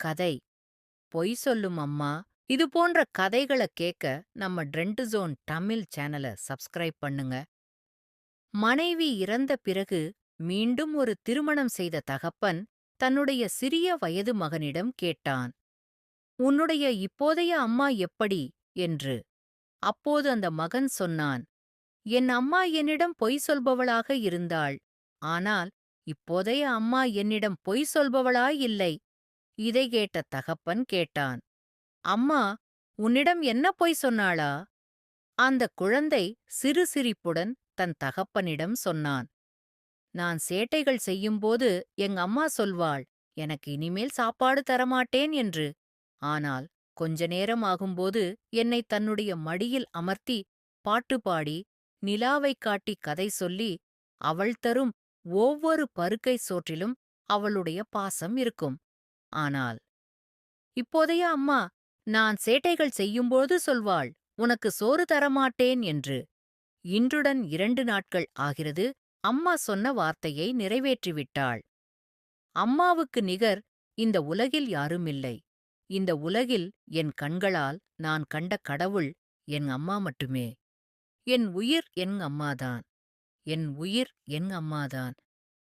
கதை. பொய் சொல்லும் அம்மா. இது போன்ற கதைகளை கேட்க நம்ம ட்ரெண்ட் ஜோன் தமிழ் சேனலை சப்ஸ்கிரைப் பண்ணுங்க. மனைவி இறந்த பிறகு மீண்டும் ஒரு திருமணம் செய்த தகப்பன் தன்னுடைய சிறிய வயது மகனிடம் கேட்டான். உன்னுடைய இப்போதைய அம்மா எப்படி? என்று. அப்போது அந்த மகன் சொன்னான். என் அம்மா என்னிடம் பொய் சொல்பவளாக இருந்தாள். ஆனால் இப்போதைய அம்மா என்னிடம் பொய் சொல்பவளாயில்லை இதை கேட்ட தகப்பன் கேட்டான். அம்மா உன்னிடம் என்ன பொய் சொன்னாளா? அந்த குழந்தை சிறு சிரிப்புடன் தன் தகப்பனிடம் சொன்னான். நான் சேட்டைகள் செய்யும்போது எங் அம்மா சொல்வாள் எனக்கு இனிமேல் சாப்பாடு தரமாட்டேன் என்று. ஆனால் கொஞ்ச நேரம் ஆகும்போது என்னை தன்னுடைய மடியில் அமர்த்தி பாட்டு பாடி நிலாவைக் காட்டி கதை சொல்லி அவள் தரும் ஒவ்வொரு பருக்கை சோற்றிலும் அவளுடைய பாசம் இருக்கும். ஆனால் இப்போதைய அம்மா நான் சேட்டைகள் செய்யும்போது சொல்வாள் உனக்கு சோறு தரமாட்டேன் என்று. இன்றுடன் இரண்டு நாட்கள் ஆகிறது அம்மா சொன்ன வார்த்தையை நிறைவேற்றிவிட்டாள். அம்மாவுக்கு நிகர் இந்த உலகில் யாருமில்லை. இந்த உலகில் என் கண்களால் நான் கண்ட கடவுள் என் அம்மா மட்டுமே. என் உயிர் என் அம்மாதான். என் உயிர் என் அம்மாதான்.